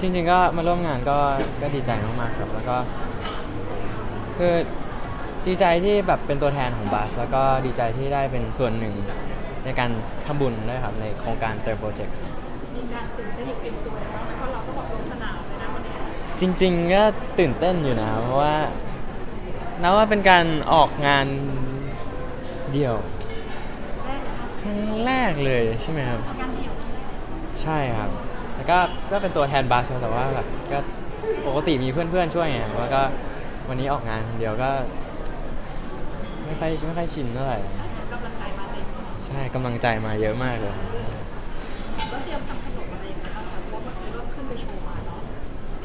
จริงๆก็มาร่วมงานก็ก็ดีใจมากๆครับแล้วก็คือดีใจที่แบบเป็นตัวแทนของบัส แล้วก็ดีใจที่ได้เป็นส่วนหนึ่งในการทำบุญด้วยครับในโครงการเติมโปรเจกต์ มีการตื่นเต้นอีกเป็นตัวแล้วเพราะเราก็บอกลงสนามเลยนะวันนี้จริงๆก็ตื่นเต้นอยู่นะเพราะว่านับว่าเป็นการออกงานเดี่ยวแรกนะคะครั้งแรกเลยใช่ไหมครับออกงานเดี่ยวใช่ครับแล้ว ก็ก็เป็นตัวแทนบัสแต่ว่าแบบก็ปกติมีเพื่อนๆช่วยไงแล้วก็วันนี้ออกงานคนเดียวก็ ไม่ค่อยไม่ค่อยชินเท่าไหร่ กำลังใจมาเต็มใช่กำลังใจมาเยอะมากเลยแล้วเตรียมทำขนมอะไรอย่างเงี้ยบ้างคะเพราะว่ามันก็ขึ้นไปโชว์มาเนาะ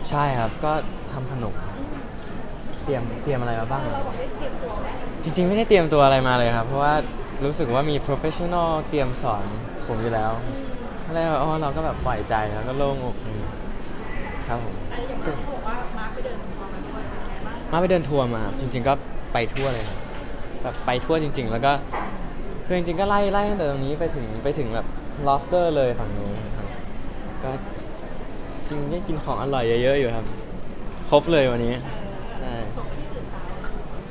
ใช่ครับก็ทำขนมเตรียมเตรียมอะไรมาบ้างเราบอกได้เตรียมตัวไหมจริงๆ ไม่ได้เตรียมตัวอะไรมาเลยครับ เพราะว่ารู้สึกว่ามี professional เตรียมสอนผมอยู่แล้ว แล้วอ๋อเราก็แบบปล่อยใจแล้วก็โล่งอกครับผมแต่อย่างที่บอกว่ามาไปเดินทัวร์มาด้วยเป็นไงบ้างมาไปเดินทัวร์มา จริง ๆ ก็ไปทั่วเลยครับแบบไปทั่วจริง ๆ แล้วก็คือจริงๆก็ไล่ไล่ตั้งแต่ตรงนี้ไปถึงไปถึงแบบ lobster เลยฝั่งนู้นครับก็จริงได้กินของอร่อยเยอะๆอยู่ครับ ครบเลยวันนี้ใช่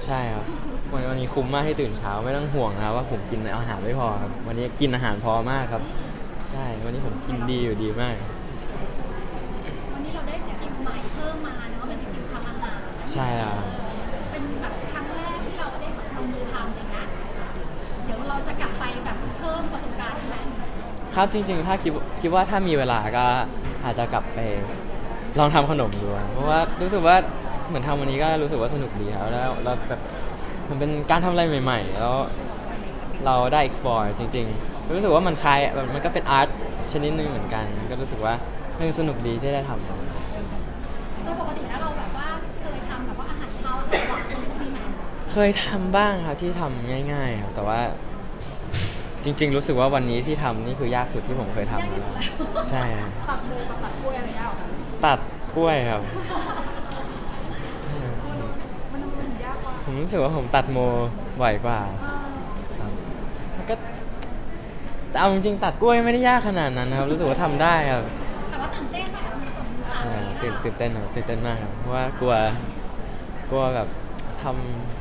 ใช่ครับวันวันนี้คุ้มมากที่ตื่นเช้าไม่ต้องห่วงนะครับว่าผมกินอาหารไม่พอครับวันนี้กินอาหารพอมากครับ ใช่ วันนี้ผมกินดีอยู่ดีมาก วันนี้เราได้สกิลใหม่เพิ่มมาเนาะเป็นสกิลทำอาหารใช่แล้วครับเป็นแบบครั้งแรกที่เราได้ลงมือทำอย่างเงี้ยเดี๋ยวเราจะกลับไปแบบเพิ่มประสบการณ์ใช่ไหมครับจริงๆ ถ้าคิดคิดว่าถ้ามีเวลาก็อาจจะกลับไปลองทำขนมดูครับเพราะว่ารู้สึกว่าเหมือนทำวันนี้ก็รู้สึกว่าสนุกดีครับแล้วแล้วแบบมันเป็นการทำอะไรใหม่ ๆ แล้วเราได้ explore จริงๆ รู้สึกว่ามันคล้ายแบบมันก็เป็นอาร์ต ชนิดหนึงเหมือนกัน ก็รู้สึกว่าเออสนุกดีที่ได้ทำโดยปกติแล้วเราแบบว่าเคยทำแบบว่าอาหารคาวอาหารหวานอะไรพวกนี้ไหมเคยทำบ้างครับที่ทำง่าย ๆ ครับ แต่ว่าจริง ๆ รู้สึกว่าวันนี้ที่ทำนี่คือยากสุดที่ผมเคยทำยากมาที่สุดแล้วแล้ว ใช่ครับตัดมือกับตัดกล้วยอะไรยากกว่ากันตัดกล้วยครับ มันมันยากกว่าผมรู้สึกว่าผมตัดโมบ่อยกว่า เออครับแล้วก็ แต่เอาจริงๆตัดกล้วยไม่ได้ยากขนาดนั้นนะครับ รู้สึกว่าทำได้ครับแต่ว่าตื่นเต้นแบบมีสองมีสามใช่อะไรตื่นเงี้ยตื่นเต้นครับตื่นเต้นมากครับเพราะว่ากลัวกลัวแบบท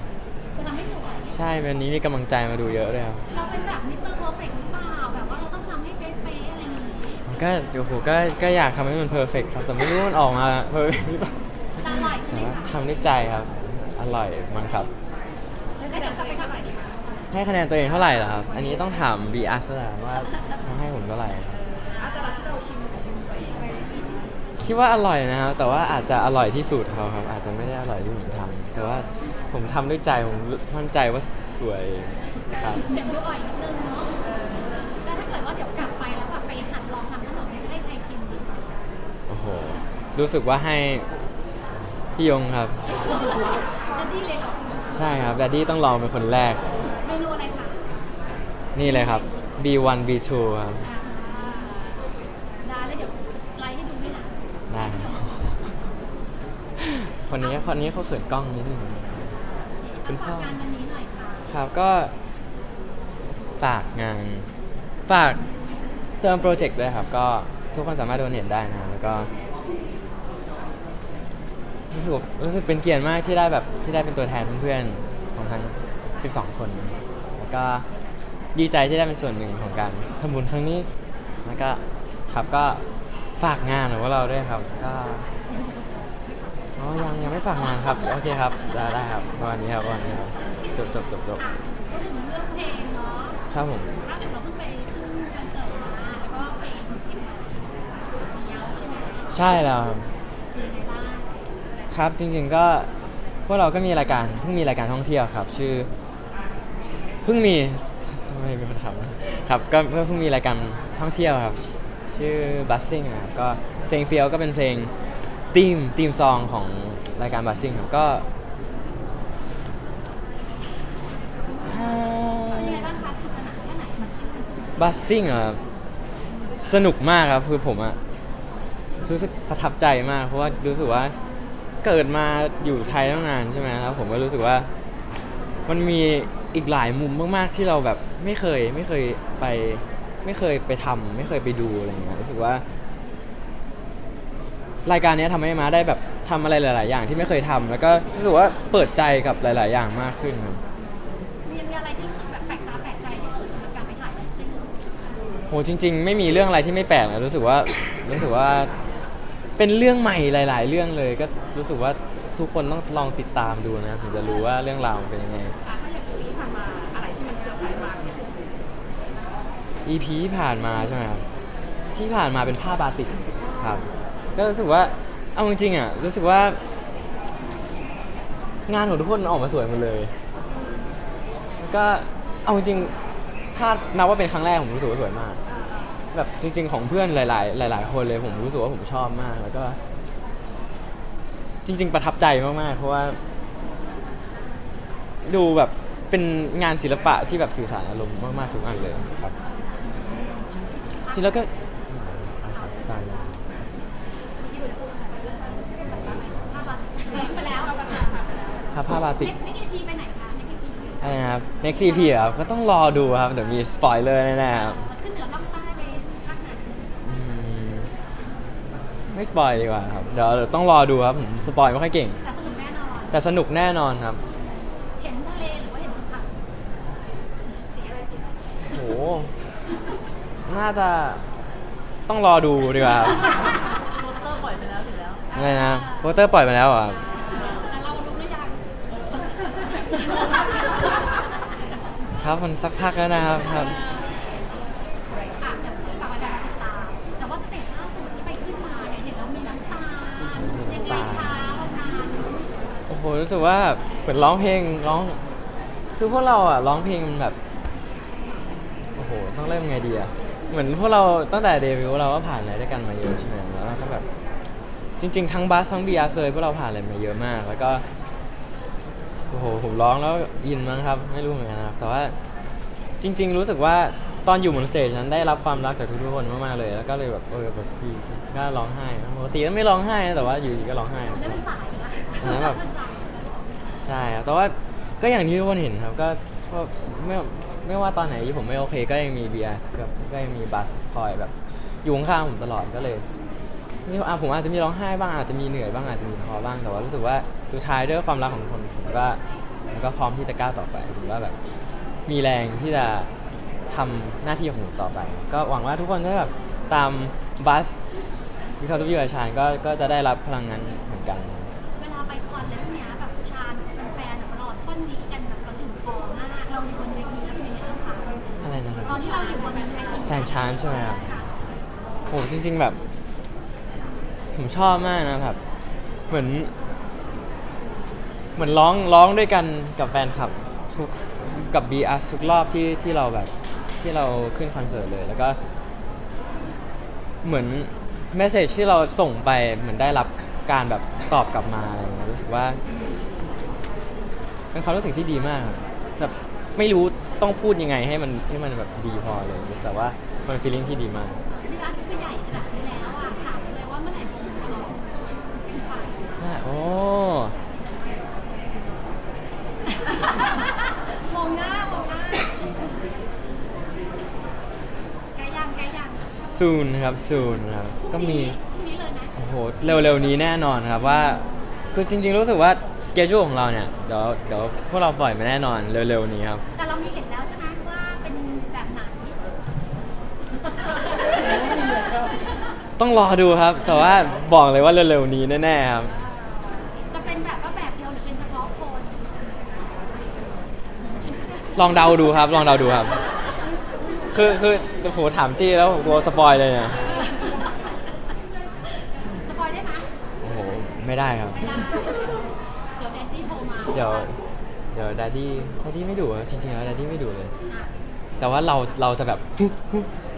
ำจะทำให้สวย ใช่วันนี้มีกำลังใจมาดูเยอะเลยครับเราเป็นแบบมิสเตอร์เพอร์เฟกต์หรือเปล่า แบบว่าเราต้องทำให้เป๊ะๆอะไรอย่างงี้ก็โอ้โหก็ก็อยากทำให้มันเพอร์เฟกครับแต่ไม่รู้ว่ามันออกมาเพอร์เฟกหรือเปล่าอร่อยใช่แต่ไหมว่าคะทำด้วยใจครับ อร่อยมั้งครับ แล้วเดี๋ยวจะไปทำอะไรดีคะ ให้คะแนนตัวเองเท่าไหร่ล่ะครับ อันนี้ต้องถาม b ีอัสละว่าเขาให้ผมเท่าไหร่ครับอะแต่ละที่เราชิมของตัวเองไปคิดว่าอร่อยนะครับ แต่ว่าอาจจะอร่อยที่สุดเขาครับ อาจจะไม่ได้อร่อยที่ผมทำแต่ว่าผมทำด้วยใจ ผมมั่นใจว่าสวยครับ เสียงดูอ่อยนิดนึงเนาะแล้วถ้าเกิดว่าเดี๋ยวกลับไปแล้วแบบไปหัดลองทำขนมเนี่ยจะให้ใครชิมดีคะโอ้โห รู้สึกว่าให้พี่ยงครับแล้วที่เลยเหรอ ใช่ครับแดดดี้ต้องลองเป็นคนแรก เมนูอะไรคะ นี่เลยครับ B1 B2 ครับอ่าได้แล้วเดี๋ยวไลฟ์ให้ดูด้วยนะได้ครับคนนี้คนนี้เขาเขินกล้องนิดนึง คุณพ่อ ฝากงานวันนี้หน่อยค่ะครับก็ฝากงานฝากเติมโปรเจกต์ด้วยครับ ก็ทุกคนสามารถโดเนทได้นะแล้วก็รู้สึกรู้สึกเป็นเกียรติมากที่ได้แบบที่ได้เป็นตัวแทนเพื่อนๆของทั้ง 12 คน แล้วก็ ดีใจที่ได้เป็นส่วนหนึ่งของการทำบุญครั้งนี้ แล้วก็ครับก็ฝากงานของพวกเราด้วยครับ ก็อ๋อยังยังไม่ฝากงานครับ โอเคครับ ได้ได้ครับวันนี้ครับวันนี้ครับจบจบจบจบอะพูดถึงเรื่องเพลงเนาะครับผมล่าสุดเราเพิ่งไปขึ้นคอนเสิร์ตมาแล้วก็เพลงกินแบบเดียวใช่ไหมใช่แล้วครับเป็นไงบ้างครับจริงๆก็พวกเราก็มีรายการเพิ่งมีรายการท่องเที่ยวครับ ชื่อเพิ่งมีทำ ไมเป็นคนถามนะครับก็เพิ่งมีรายการท่องเที่ยวครับ ชื่อ Buzzing ครับก็เพลงเฟียวก็เป็นเพลงทีมทีมซองของรายการ Buzzing ครับก็เป็นยัสซิ่งบัสซิ่ะสนุกมากครับคือผมอะรู้สึกประทับใจมาก เพราะว่ารู้สึกว่าเกิดมาอยู่ไทยตั้งนานใช่ไหมแล้วผมก็รู้สึกว่า มันมี อีกหลายมุมมากๆที่เราแบบไม่เคยไม่เคยไปไม่เคยไปทำไม่เคยไปดูอะไรอย่างเงี้ยรู้สึกว่า รายการเนี้ยทำให้มาได้แบบทำอะไรหลาย ๆ อย่างที่ไม่เคยทำแล้วก็รู้สึกว่าเปิดใจกับหลาย ๆ อย่างมากขึ้นครับมีมีอะไรที่รู้สึกแบบแปลกตาแปลกใจที่สุดสำหรับการไปถ่ายแบบซิ่งโหจริง ๆ ไม่มีเรื่องอะไรที่ไม่แปลกนะรู้สึกว่ารู้สึกว่าเป็นเรื่องใหม่หลาย ๆ เรื่องเลย ก็รู้สึกว่าทุกคนต้องลองติดตามดูนะถึงจะรู้ว่าเรื่องราวมันเป็นยังไง EP ที่ผ่านมาใช่ไหมครับที่ผ่านมาเป็นผ้าบาติกครับ ก็รู้สึกว่าเอาจริงๆอะรู้สึกว่า งานของทุกคนออกมาสวยหมดเลยก็เอาจริงๆถ้านับว่าเป็นครั้งแรกผมรู้สึกว่าสวยมากแบบจริง ๆ ของเพื่อนหลาย ๆ หลาย ๆ คนเลยผมรู้สึกว่าผมชอบมาก แล้วก็ จริง ๆ ประทับใจมากๆเพราะว่า ดูแบบเป็นงานศิลปะที่แบบสื่อสารอารมณ์มากๆทุกอันเลยครับ จริงแล้วก็ตายแล้วที่ดูพูดภาพบัตรไปแล้วเราแบผ้าบาติกเน็กทีไปไหนคะเน็กทีอะไรนะครับ next EP เหรอครับก็ต้องรอดูครับ เดี๋ยวมีสปอยเลอร์แน่ๆครับขึ้นเหนือล่องใต้ไปภาคไหนอืมไม่สปอยดีกว่าครับ เดี๋ยวเดี๋ยวต้องรอดูครับผมสปอยไม่ค่อยเก่ง แต่สนุกแน่นอน แต่สนุกแน่นอนครับ เห็นทะเลหรือว่าเห็นภูเขาสีอะไรสี โห น่าจะต้องรอดูดีกว่าครับโปสเตอร์ปล่อยไปแล้วถึงแล้วอะไรนะโปสเตอร์ปล่อยมาแล้วเหรอครับแต่เรารู้หรือยังครับมันสักพักแล้วนะครับครับ อะเดี๋ยวฝากไว้การติดตาม แต่ว่าสเตจล่าสุดที่ไปขึ้นมาเนี่ยเห็นแล้วมีน้ำตายังไงคะเรานานโอ้โหรู้สึกว่าเหมือนร้องเพลงร้อง คือพวกเราอะร้องเพลงมันแบบ โอ้โห ต้องเริ่มไงดีอะ เหมือนพวกเราตั้งแต่เดบิวต์เราก็ผ่านอะไรด้วยกันมาเยอะใช่ไหมแล้วเราก็แบบจริง ๆ ทั้งบัสทั้งบีอาร์เซยพวกเราผ่านอะไรมาเยอะมาก แล้วก็โอ้โหผมร้องแล้วอินมั้งครับ ไม่รู้เหมือนกันนะครับ แต่ว่าจริง ๆ รู้สึกว่าตอนอยู่บนสเตจนั้นได้รับความรักจากทุกๆคนมากๆเลย แล้วก็เลยแบบเออแบบพี่ก็ร้องไห้ปกติก็ไม่ร้องไห้นะแต่ว่าอยู่ดีก็ร้องไห้ได้เป็นสายนะอันนั้นแบบใช่ครับแต่ว่าก็อย่างที่ทุกคนเห็นครับก็ก็ไม่ ไม่ว่าตอนไหนที่ผมไม่โอเค ก็ยังมี BS กับก็ยังมีบัสคอยแบบอยู่ข้างๆผมตลอดก็เลยนี่อะผมอาจจะมีร้องไห้บ้างอาจจะมีเหนื่อยบ้างอาจจะมีท้อบ้างแต่ว่ารู้สึกว่าสุดท้ายด้วยความรักของคนผมก็ผมก็พร้อมที่จะก้าวต่อไปผมก็แบบมีแรงที่จะทำหน้าที่ของผมต่อไป ก็หวังว่าทุกคนจะแบบตามบัสวิคาทุบิวชานก็ก็จะได้รับพลังงานเหมือนกัน ที่เราอยู่บนเวทีแฟนชานใช่ไหมครับโหจริง ๆแบบ ผมชอบมากนะครับ เหมือน เหมือนร้องร้องด้วยกันกับแฟนคลับทุกกับ b ีอาร์ทุกรอบที่ที่เราแบบที่เราขึ้นคอนเสิร์ตเลย แล้วก็ เหมือนเมสเซจที่เราส่งไปเหมือนได้รับการแบบตอบกลับมาอะไรอย่างเงี้ยรู้สึกว่าเป็นความรู้สึกที่ดีมากแบบไม่รู้ ต้องพูดยังไงให้มันให้มันแบบดีพอเลย แต่ว่ามันฟีลลิ่งที่ดีมาก พี่รัฐคือใหญ่ขนาดนี้แล้วอะถามเลยว่าเมื่อไหร่ผมจะร้องเป็นไฟใช่โอ้มองหน้ามองหน้าไกลยังไกลยังซูนครับซูนครับ ก็มีพรุ่งนี้เลยไหมโอ้โห เร็วๆนี้แน่นอนครับว่า คือจริงๆรู้สึกว่าสเกจ e ของเราเนี่ยเดี๋ยวเดี๋ยวพวกเราปล่อยมาแน่นอนเร็วๆนี้ครับ แต่เรามีเห็นแล้วใช่ไหมว่าเป็นแบบไหนต้องรอดูครับ แต่ว่าบอกเลยว่าเร็วๆนี้แน่ๆครับ จะเป็นแบบว่าแบบเดียวหรือเป็นเฉพาะคนลองเดาดูครับ ลองเดาดูครับ คือคือโอ้โหถามจี้แล้วผมกลัวสปอยเลยเนี่ย สปอยได้ไหม โอ้โห ไม่ได้ครับไม่ได้เดี๋ยวแดดดี้โทรมาเดี๋ยวเดี๋ยวดดดี้ดดดี้ไม่ดุครับจริงๆแล้วดดดี้ไม่ดุเลยอะแต่ว่าเราเราจะแบบ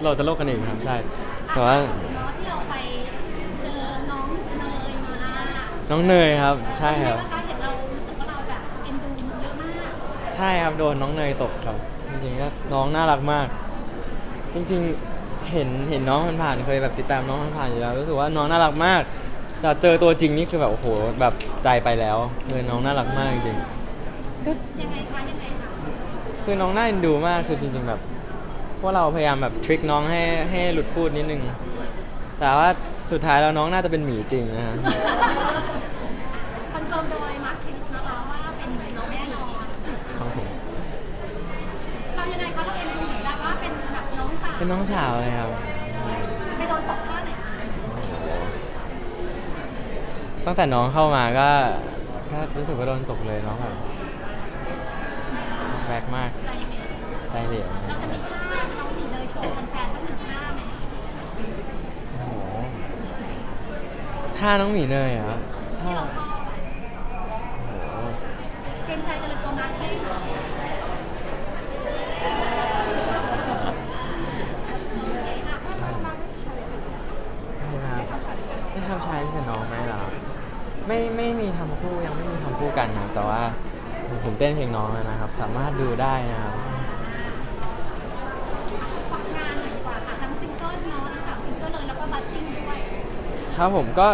เราจะโลกกันเองครับใช่แต่ว่าอะล่สุดเนาะที่เราไปเจอน้องเนยมาน้องเนยครับ ใช่ครับ เป็นไงางะเห็นเรารู้สึกว่าเราแบบเอ็นดูเยอะมากใช่ครับโดนน้องเนยตกครับจริงๆก็น้องน่ารักมาก จริงๆเห็นเห็นน้องผ่านๆเคยแบบติดตามน้องผ่านๆอยู่แล้วรู้สึกว่าน้องน่ารักมาก แต่เจอตัวจริงนี่คือแบบโอ้โหแบบใจไปแล้วคือน้องน่ารักมากจริงๆก็ยังไงคะยังไงคะคือน้องน่าเอ็นดูมากคือจริงๆแบบพวกเราพยายามแบบทริคน้องให้ให้หลุดพูดนิดนึง แต่ว่าสุดท้ายแล้วน้องน่าจะเป็นหมีจริงนะฮะคอนเฟิร์มโดยมาร์คคิสนะคะว่าเป็นน้องแน่นอนครับผมเรายังไงคะเราเอ็นดูเหมือนแบบว่าเป็นแบบน้องสาวเป็นน้องสาวเลยครับ ไปโดนตกท่าไหนมา ตั้งแต่น้องเข้ามาก็ก็รู้สึกว่าโดนตกเลยน้องแบบแบกมาก ใจยังไงใจเหลวเราจะมีท่าน้องหมีเนยโชว์แฟนๆสักหนึ่งท่าไหม โอ้โหท่าน้องหมีเนยเหรอท่า ที่เราชอบอะ โอ้โห เกรงใจจะเป็นตัวมาร์คให้โอเคค่ะมาร์คมาร์คได้โชว์เลย ใช่ครับได้ทำชายกับน้องไหมเหรอครับไม่ไม่มีทำคู่ยังไม่มีทำคู่กันนะครับแต่ว่า ผมเต้นเพลงน้องแล้วนะครับ สามารถดูได้นะครับฝากงานหน่อยดีกว่าค่ะทั้งซิงเกิลเนาะทั้งสามซิงเกิลเลยแล้วก็บัสซิ่งด้วยครับผมก็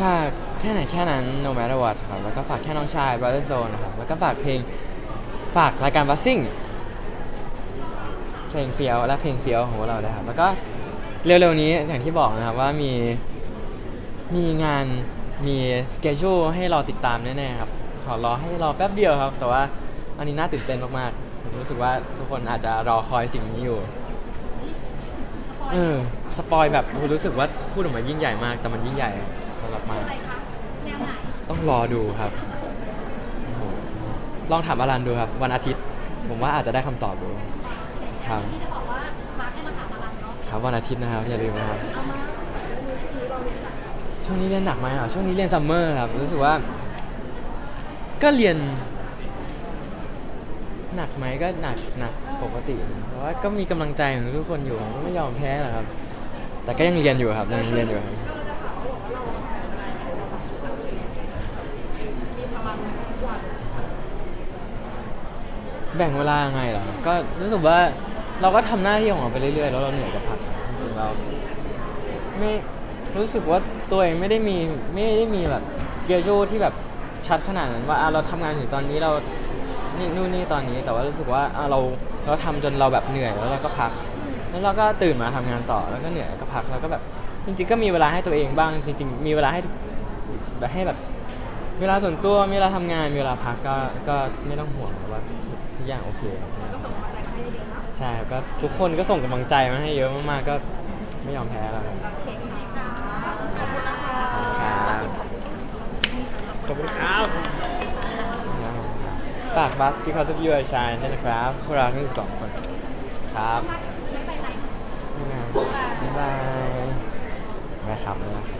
ฝากแค่ไหนแค่นั้น no matter what ครับแล้วก็ฝากแค่น้องชาย brother zone นะครับแล้วก็ฝากเพลงฝากรายการ buzzing เพลงเฟียวและเพลงเฟียวของพวกเราด้วยครับแล้วก็เร็วๆนี้อย่างที่บอกนะครับว่ามีมีงานมีสเกจ u ให้รอติดตามแน่ๆครับ ขอรอให้รอแป๊บเดียวครับ แต่ว่าอันนี้น่าตื่นเต้นมากๆผมรู้สึกว่าทุกคนอาจจะรอคอยสิ่งนี้อยู่สปอยเออสปอยแบบรู้สึกว่าพูดออกมายิ่งใหญ่มาก แต่มันยิ่งใหญ่สำหรับคืมาออะไรคะแนวไหนต้องรอดูครับโอ้โหลองถามอลันดูครับ วันอาทิตย์ ผมว่าอาจจะได้คำตอบดูครับที่จะบอกว่ามาร์คให้มาถามอะไรเนาะครับวันอาทิตย์นะครับอย่าลืมนะครับเอามาช่วงนี้เรามีจัดช่วงนี้เรียนหนักไหมอะช่วงนี้เรียนซัมเมอร์ครับรู้สึกว่า ก็เรียน หนักไหมก็หนักหนักปกติแต่ว่าก็มีกำลังใจของทุกคนอยู่ผมก็ไม่ยอมแพ้หรอกครับ แต่ก็ยังเรียนอยู่ครับยังเรียนอยู่ครับแบ่งเวลายังไงเหรอ ก็รู้สึกว่าเราก็ทำหน้าที่ของเราไปเรื่อยๆ แล้วเราเหนื่อยกับพักจริงๆเราไม่รู้สึกว่าตัวเองไม่ได้มีไม่ได้มีแบบสเกจ e ที่แบบ ชัดขนาดนั้นว่าเราทำงานถึงตอนนี้เรานี่นู่นนี่ตอนนี้แต่ว่ารู้สึกว่าเราเราทำจนเราแบบเหนื่อยแล้วเราก็พัก แล้วเราก็ตื่นมาทำงานต่อแล้วก็เหนื่อยก็พักแล้วก็แบบจริงๆก็มีเวลาให้ตัวเองบ้างจริงๆมีเวลาให้แบบให้แบบเวลาส่วนตัวมีเวลาทำงานมีเวลาพักก็ก็ไม่ต้องห่วงว่าทุกทุกอย่างโอเคครับก็ส่งกำลังใจมาให้เยอะๆเนาะใช่ก็ทุกคนก็ส่งกำลังใจมาให้เยอะมากๆก็ไม่ยอมแพ้แล้วครับ โอเคค่ะขอบคุณนะคะ ขอบคุณครับ ฝากบัสที่เขาทุกยูไอชายด้วยนะครับพวกเราทั้งสองคนครับบ๊ายบายบ๊ายบายบ๊ายครับ